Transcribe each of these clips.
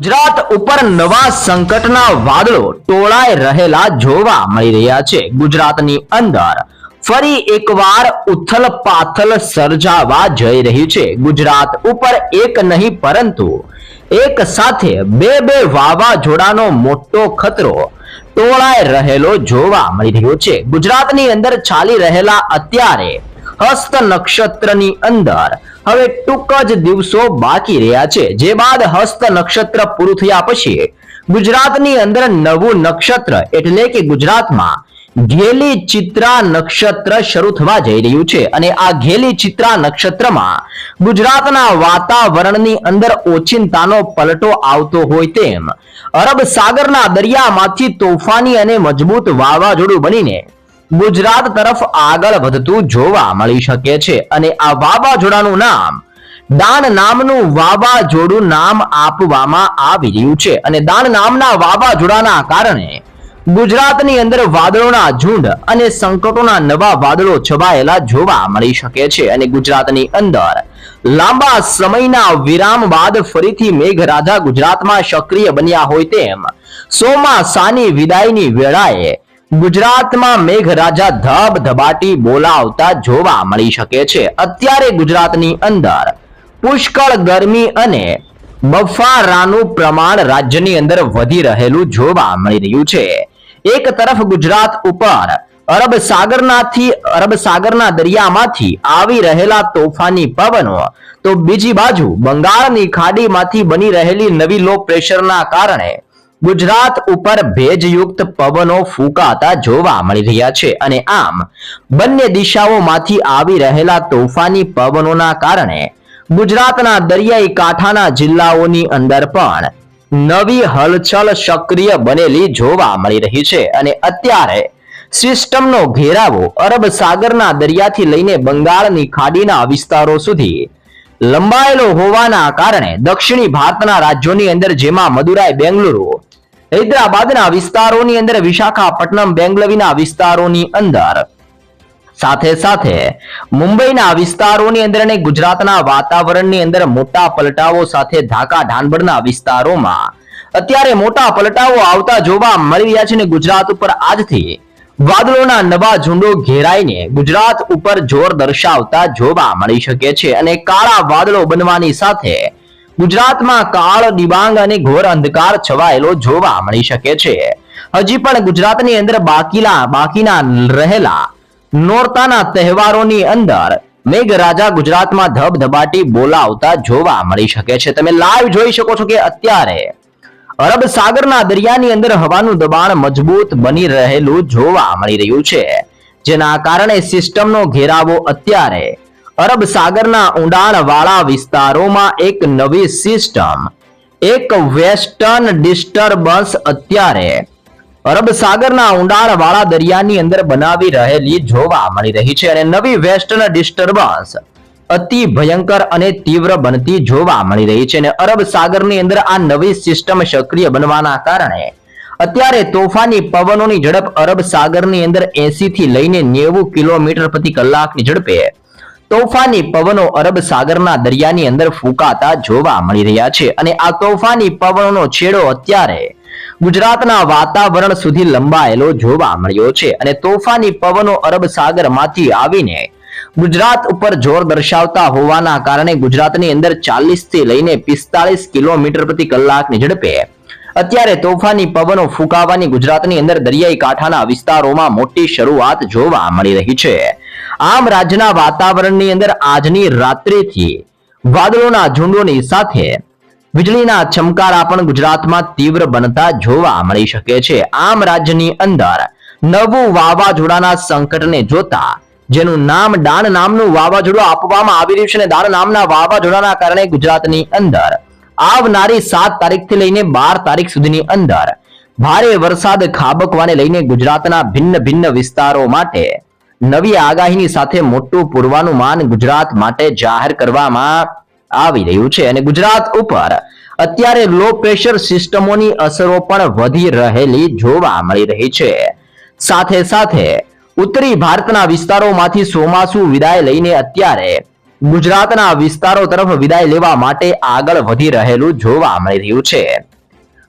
ગુજરાત ઉપર નવા સંકટના વાદળો ટોળાઈ રહેલા જોવા મળી રહ્યા છે. ગુજરાતની અંદર ફરી એકવાર ઉથલ પાથલ સર્જાવા જઈ રહી છે. ગુજરાત ઉપર એક નહીં પરંતુ એક સાથે બે બે વાવાઝોડાનો મોટો ખતરો ટોળાઈ રહેલો જોવા મળી રહ્યો છે. ગુજરાતની અંદર ચાલી રહેલા અત્યારે હસ્ત નક્ષત્રની અંદર. હવે ટૂંક જ દિવસો બાકી રહ્યા છે. જે બાદ હસ્ત નક્ષત્ર પૂરું થયા પછી ગુજરાતની અંદર નવું નક્ષત્ર એટલે કે ગુજરાતમાં ઘેલી ચિત્રા નક્ષત્ર શરૂ થવા જઈ રહ્યું છે. અને આ ઘેલી ચિત્રા નક્ષત્રમાં ગુજરાતના વાતાવરણની અંદર ઓચિંતાનો પલટો આવતો હોય તેમ. અરબ સાગરના દરિયામાંથી તોફાની અને મજબૂત વાવાઝોડું બનીને ગુજરાત તરફ આગળ વધતું જોવા મળી શકે છે અને આ વાવાઝોડાનું નામ દાન નામનું વાવાઝોડું નામ આપવામાં આવી રહ્યું છે અને દાન નામના વાવાઝોડાના કારણે ગુજરાતની અંદર વાદળોના ઝુંડ અને સંકટોના નવા વાદળો છવાયેલા જોવા મળી શકે છે અને ગુજરાતની અંદર લાંબા સમયના વિરામ બાદ ફરીથી મેઘરાજા ગુજરાતમાં સક્રિય બન્યા હોય તેમ ચોમાસાની વિદાયની વેળાએ ગુજરાતમાં મેઘરાજા ધબધબાટી બોલાવતા જોવા મળી શકે છે. અત્યારે ગુજરાતની અંદર પુષ્કળ ગરમી અને બફારાનું પ્રમાણ રાજ્યની અંદર વધી રહેલું જોવા મળી રહ્યું છે. એક તરફ ગુજરાત ઉપર અરબ સાગરનાથી, અરબ સાગરના દરિયામાંથી આવી રહેલા તોફાની પવનો, તો બીજી બાજુ બંગાળની ખાડીમાંથી બની રહેલી નવી લો પ્રેશરના કારણે ગુજરાત ઉપર ભેજયુક્ત પવનો ફૂંકાતા જોવા મળી રહ્યા છે અને આમ બંને દિશાઓમાંથી આવી રહેલા તોફાની પવનોના કારણે ગુજરાતના દરિયાઈ કાંઠાના જિલ્લાઓની અંદર પણ નવી હલચલ સક્રિય બનેલી જોવા મળી રહી છે અને અત્યારે સિસ્ટમનો ઘેરાવો અરબ સાગરના દરિયાથી લઈને બંગાળની ખાડીના વિસ્તારો સુધી લંબાયેલો હોવાના કારણે દક્ષિણી ભારતના રાજ્યોની અંદર જેમાં મદુરાઈ, બેંગલુરુ હૈદરાબાદના વિસ્તારોની અંદર વિશાખાપટ્ટનમ બેંગલવીના વિસ્તારોની અંદર. સાથે સાથે મુંબઈના વિસ્તારોની અંદર અને ગુજરાતના વાતાવરણની અંદર મોટા પલટાવો સાથે ઢાકા ઢાનબડના વિસ્તારોમાં અત્યારે મોટા પલટાઓ આવતા જોવા મળી રહ્યા છે અને ગુજરાત ઉપર આજથી વાદળોના નવા ઝુંડો ઘેરાઈને ગુજરાત ઉપર જોર દર્શાવતા જોવા મળી શકે છે અને કાળા વાદળો બનવાની સાથે ગુજરાતમાં કાળ ડિબાંગ અને ઘોર અંધકાર છવાયેલો જોવા મળી શકે છે. હજી પણ ગુજરાતની અંદર બાકીલા, બાકીના રહેલા નોરતાના તહેવારોની અંદર મેઘરાજા ગુજરાતમાં ધબધબાટી બોલાવતા જોવા મળી શકે છે. તમે લાઈવ જોઈ શકો છો કે અત્યારે અરબ સાગરના દરિયાની અંદર હવાનું દબાણ મજબૂત બની રહેલું જોવા મળી રહ્યું છે. જેના કારણે સિસ્ટમનો ઘેરાવો અત્યારે અરબ સાગરના ઊંડાણ વાળા વિસ્તારોમાં એક નવી સિસ્ટમ, એક વેસ્ટર્ન ડિસ્ટર્બન્સ અત્યારે અરબ સાગરના ઊંડાણ વાળા દરિયાની અંદર બનાવી રહેલી જોવા મળી રહી છે અને નવી વેસ્ટર્ન ડિસ્ટર્બન્સ અતિ ભયંકર અને તીવ્ર બનતી જોવા મળી રહી છે અને અરબ સાગરની અંદર આ નવી સિસ્ટમ સક્રિય બનવાના કારણે અત્યારે તોફાની પવનોની ઝડપ અરબ સાગરની અંદર 80 થી લઈને નેવું કિલોમીટર પ્રતિ કલાકની ઝડપે તોફાની પવનો અરબ સાગરના દરિયાની અંદર ફૂંકાતા જોવા મળી રહ્યા છે અને આ તોફાની પવનોનો છેડો અત્યારે ગુજરાતના વાતાવરણ સુધી લંબાયેલો જોવા મળ્યો છે અને તોફાની પવનો અરબ સાગરમાંથી આવીને ગુજરાત ઉપર જોર દર્શાવતા હોવાના કારણે ગુજરાતની અંદર ચાલીસથી લઈને પિસ્તાળીસ કિલોમીટર પ્રતિ કલાકની ઝડપે અત્યારે તોફાની પવનો ફૂંકાવાની ગુજરાતની અંદર દરિયાઈ કાંઠાના વિસ્તારોમાં મોટી શરૂઆત જોવા મળી રહી છે. આમ રાજ્યના વાતાવરણની અંદર આજની રાત્રિથી વાદળોના ઝુંડોની સાથે વીજળીના ચમકારા પણ ગુજરાતમાં તીવ્ર બનતા જોવા મળી શકે છે. આમ રાજ્યની અંદર નવું વાવાઝોડાના સંકટને જોતા જેનું નામ ડાન નામનું વાવાઝોડું આપવામાં આવી રહ્યું છે અને ડાન નામના વાવાઝોડાના કારણે ગુજરાતની અંદર આવનારી સાત તારીખથી લઈને બાર તારીખ સુધીની અંદર ભારે વરસાદ ખાબકવાને લઈને ગુજરાતના ભિન્ન ભિન્ન વિસ્તારો માટે નવી આગાહીની સાથે મોટું પૂર્વાનુમાન ગુજરાત માટે જાહેર કરવામાં આવી રહ્યું છે. અને ગુજરાત ઉપર અત્યારે લો પ્રેશર સિસ્ટમોની અસરો પણ વધી રહેલી જોવા મળી રહી છે. સાથે સાથે ઉત્તરી ભારતના વિસ્તારોમાંથી ચોમાસુ વિદાય લઈને અત્યારે ગુજરાતના વિસ્તારો તરફ વિદાય લેવા માટે આગળ વધી રહેલું જોવા મળી રહ્યું છે.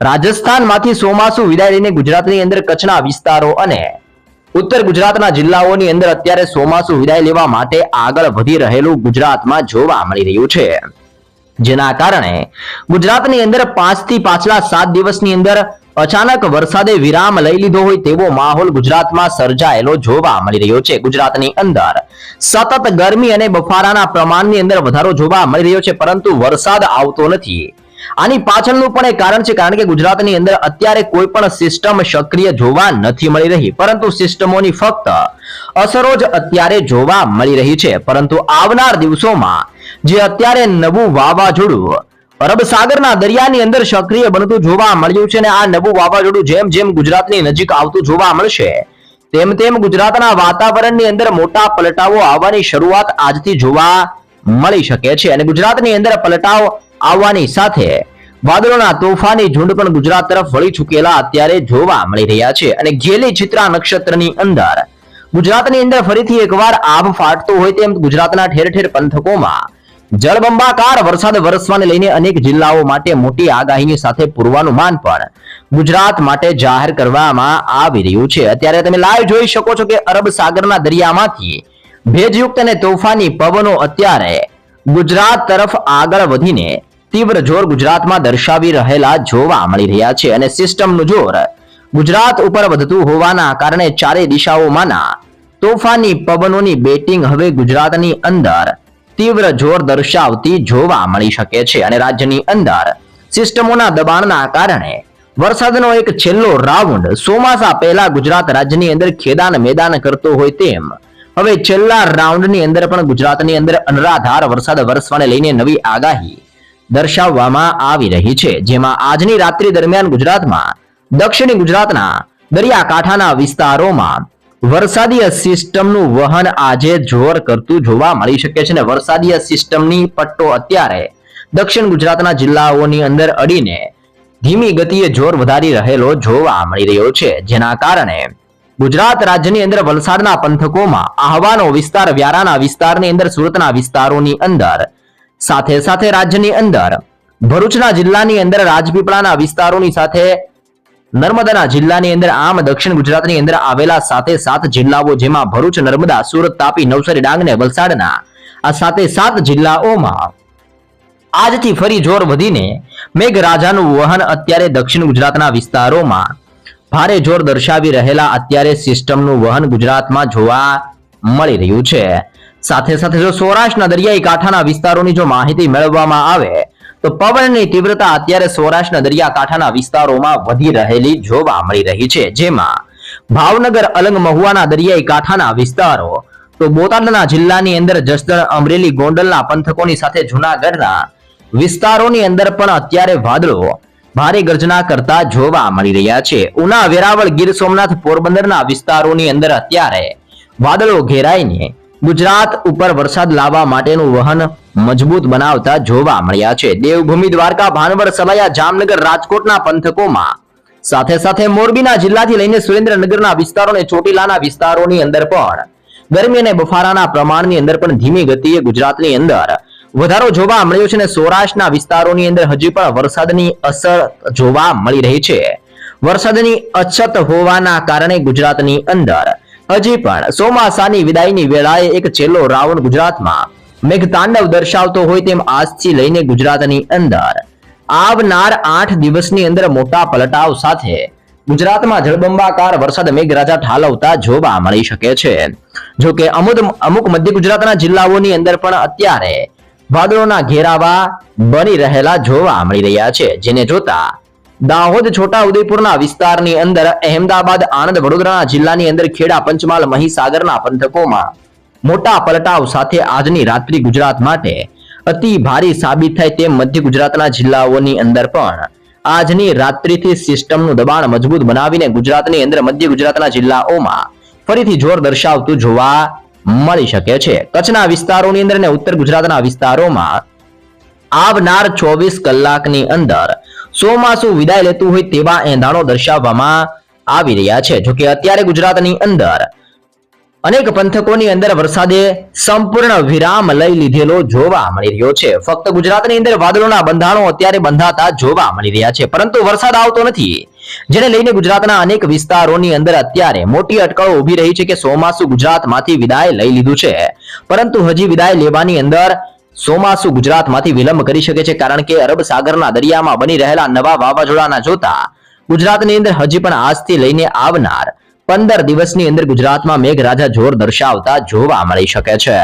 રાજસ્થાનમાંથી ચોમાસુ વિદાય લઈને ગુજરાતની અંદર કચ્છના વિસ્તારો અને ઉત્તર ગુજરાતના જિલ્લાઓની અંદર અત્યારે સોમાસુ વિદાય લેવા માટે આગળ વધી રહેલું ગુજરાતમાં જોવા મળી રહ્યું છે. જેના કારણે ગુજરાતની અંદર પાંચથી પાછલા સાત દિવસની અંદર અચાનક વરસાદે વિરામ લઈ લીધો હોય તેવો માહોલ ગુજરાતમાં સર્જાયેલો જોવા મળી રહ્યો છે. ગુજરાતની અંદર સતત ગરમી અને બફારાના પ્રમાણની અંદર વધારો જોવા મળી રહ્યો છે, પરંતુ વરસાદ આવતો નથી. આની પાછળનું પણ એક કારણ છે, કારણ કે ગુજરાતની અંદર અત્યારે કોઈ પણ સિસ્ટમ સક્રિય જોવા નથી મળી રહી, પરંતુ સિસ્ટમોની ફક્ત અસરો જ અત્યારે જોવા મળી રહી છે. પરંતુ આવનાર દિવસોમાં જે અત્યારે નવું વાવાઝોડું અરબ સાગરના દરિયાની અંદર સક્રિય બનતું જોવા મળ્યું છે અને આ નવું વાવાઝોડું જેમ જેમ ગુજરાતની નજીક આવતું જોવા મળશે, તેમ તેમ ગુજરાતના વાતાવરણની અંદર મોટા પલટાવો આવવાની શરૂઆત આજથી જોવા મળી શકે છે અને ગુજરાતની અંદર પલટાવ આવવાની સાથે વાદળોના તોફાની ઝુંડ પણ ગુજરાત તરફ વળી ચૂકેલા અત્યારે જોવા મળી રહ્યા છે અને ઘેલી ચિત્રા નક્ષત્રની અંદર ગુજરાતની અંદર ફરીથી એકવાર આભ ફાટતો હોય તેમ ગુજરાતના ઠેર ઠેર પંથકોમાં જળબંબાકાર વરસાદ વરસવાને લઈને અનેક જિલ્લાઓ માટે મોટી આગાહીની સાથે પૂર્વાનુમાન પણ ગુજરાત માટે જાહેર કરવામાં આવી રહ્યું છે. અત્યારે તમે લાઈવ જોઈ શકો છો કે અરબ સાગરના દરિયામાંથી ભેજયુક્ત અને તોફાની પવનો અત્યારે ગુજરાત તરફ આગળ વધીને તીવ્ર જોર ગુજરાતમાં દર્શાવી રહેલા જોવા મળી રહ્યા છે અને સિસ્ટમનું જોર ગુજરાત ઉપર વધતું હોવાના કારણે ચારે દિશાઓમાંના તોફાની પવનોની બેટિંગ હવે ગુજરાતની અંદર તીવ્ર જોર દર્શાવતી જોવા મળી શકે છે અને રાજ્યની અંદર સિસ્ટમોના દબાણના કારણે વરસાદનો એક છેલ્લો રાઉન્ડ ચોમાસા પહેલા ગુજરાત રાજ્યની અંદર ખેદાન મેદાન કરતો હોય તેમ. હવે છેલ્લા રાઉન્ડની અંદર પણ ગુજરાતની અંદર અનરાધાર વરસાદ વરસવાને લઈને નવી આગાહી દર્શાવવામાં આવી રહી છે. જેમાં આજની રાત્રિ દરમિયાન ગુજરાતમાં દક્ષિણ ગુજરાતના દરિયાકાંઠાના વિસ્તારોમાં વરસાદીય સિસ્ટમનું વહન આજે જોર કરતું જોવા મળી શકે છે અને વરસાદીય સિસ્ટમની પટ્ટો અત્યારે દક્ષિણ ગુજરાતના જિલ્લાઓની અંદર અડીને ધીમી ગતિએ જોર વધારી રહેલો જોવા મળી રહ્યો છે. જેના કારણે ગુજરાત રાજ્યની અંદર વલસાડના પંથકોમાં આહવાનો વિસ્તાર, વ્યારાના વિસ્તારની અંદર, સુરતના વિસ્તારોની અંદર, સાથે સાથે રાજ્યની અંદર ભરૂચના જિલ્લાની અંદર રાજપીપળાના વિસ્તારોની સાથે નર્મદાના જિલ્લાની અંદર આમ દક્ષિણ ગુજરાતની અંદર આવેલા સાથે સાત જિલ્લાઓ જેમાં ભરૂચ, નર્મદા, સુરત, તાપી, નવસારી ડાંગ ને વલસાડના આ સાથે સાત જિલ્લાઓમાં આજથી ફરી જોર વધીને મેઘરાજાનું વહન અત્યારે દક્ષિણ ગુજરાતના વિસ્તારોમાં ભારે જોર દર્શાવી રહેલા અત્યારે સિસ્ટમનું વહન ગુજરાતમાં જોવા મળી રહ્યું છે. સાથે સાથે જો સૌરાષ્ટ્રના દરિયાઈ કાંઠાના વિસ્તારોની જો માહિતી મેળવવામાં આવે તો પવનની તીવ્રતા અત્યારે સૌરાષ્ટ્રના દરિયાકાંઠાના વિસ્તારોમાં વધી રહેલી જોવા મળી રહી છે. જેમાં ભાવનગર અલંગ મહુવાના દરિયાઈ કાંઠાના વિસ્તારો, તો બોટાદના જિલ્લાની અંદર જસદણ, અમરેલી, ગોંડલના પંથકોની સાથે જુનાગઢના વિસ્તારોની અંદર પણ અત્યારે વાદળો ભારે ગર્જના કરતા જોવા મળી રહ્યા છે. ઉના વેરાવળ ગીર સોમનાથ પોરબંદરના વિસ્તારોની અંદર અત્યારે વાદળો ઘેરાઈને ગુજરાત ઉપર વરસાદ લાવવા માટેનું વહન મજબૂત બનાવતા જોવા મળ્યા છે. દેવભૂમિ દ્વારકા ભાનવડ સલાયા જામનગર રાજકોટના પંથકોમાં. સાથે સાથે મોરબીના જિલ્લાથી લઈને સુરેન્દ્રનગરના વિસ્તારો અને ચોટીલાના વિસ્તારોની અંદર પણ. ગરમી અને બફારાના પ્રમાણની અંદર પણ ધીમી ગતિએ ગુજરાતની અંદર વધારો જોવા મળ્યો છે અને સૌરાષ્ટ્રના વિસ્તારોની અંદર હજી પણ વરસાદની અસર જોવા મળી રહી છે. વરસાદની અછત હોવાના કારણે ગુજરાતની અંદર હજી પણ ચોમાસાની વિદાયની વેળાએ એક છેલ્લો રાઉન્ડ ગુજરાતમાં મેઘતાંડવ દર્શાવતો હોય તેમ આજથી લઈને ગુજરાતની અંદર. આવનાર આઠ દિવસની અંદર મોટા પલટાવ સાથે ગુજરાતમાં જળબંબાકાર વરસાદ મેઘરાજા ઠાલવતા જોવા મળી શકે છે. જો કે અમુક અમુક મધ્ય ગુજરાતના જિલ્લાઓની અંદર પણ અત્યારે વાદળોના ઘેરાવા બની રહેલા જોવા મળી રહ્યા છે. જેને જોતા દાહોદ છોટા ઉદયપુરના વિસ્તારની અંદર અહેમદાબાદ, આણંદ, વડોદરાના જિલ્લાની અંદર ખેડા, પંચમહાલ, મહીસાગરના પંથકોમાં મોટા પલટાવ સાથે આજની રાત્રિ ગુજરાત માટે અતિ ભારે સાબિત થાય તેમ મધ્ય ગુજરાતના જિલ્લાઓની અંદર પણ આજની રાત્રિથી સિસ્ટમનું દબાણ મજબૂત બનાવીને ગુજરાતની અંદર મધ્ય ગુજરાતના જિલ્લાઓમાં ફરીથી જોર દર્શાવતું જોવા મળી શકે છે. કચ્છના વિસ્તારોની અંદર અને ઉત્તર ગુજરાતના વિસ્તારોમાં આવનાર ચોવીસ કલાકની અંદર ચોમાસું વિદાય લેતું હોય તેવા એંધાણો દર્શાવવામાં આવી રહ્યા છે, જોકે અત્યારે ગુજરાતની અંદર અનેક પંથકોની અંદર વરસાદે સંપૂર્ણ વિરામ લઈ લીધેલો જોવા મળી રહ્યો છે. ફક્ત ગુજરાતની અંદર વાદળોના બંધાણો અત્યારે બંધાતા જોવા મળી રહ્યા છે, પરંતુ વરસાદ આવતો નથી. જેને લઈને ગુજરાતના અનેક વિસ્તારોની અંદર અત્યારે મોટી અટકળો ઊભી રહી છે કે ચોમાસુ ગુજરાતમાંથી વિદાય લઈ લીધું છે. પરંતુ હજી વિદાય લેવાની અંદર ચોમાસુ ગુજરાતમાંથી વિલંબ કરી શકે છે કારણ કે અરબ સાગરના દરિયામાં બની રહેલા નવા વાવાઝોડાના જોતા ગુજરાતની અંદર હજી પણ આજથી લઈને આવનાર પંદર દિવસની અંદર ગુજરાતમાં મેઘરાજા જોર દર્શાવતા જોવા મળી શકે છે.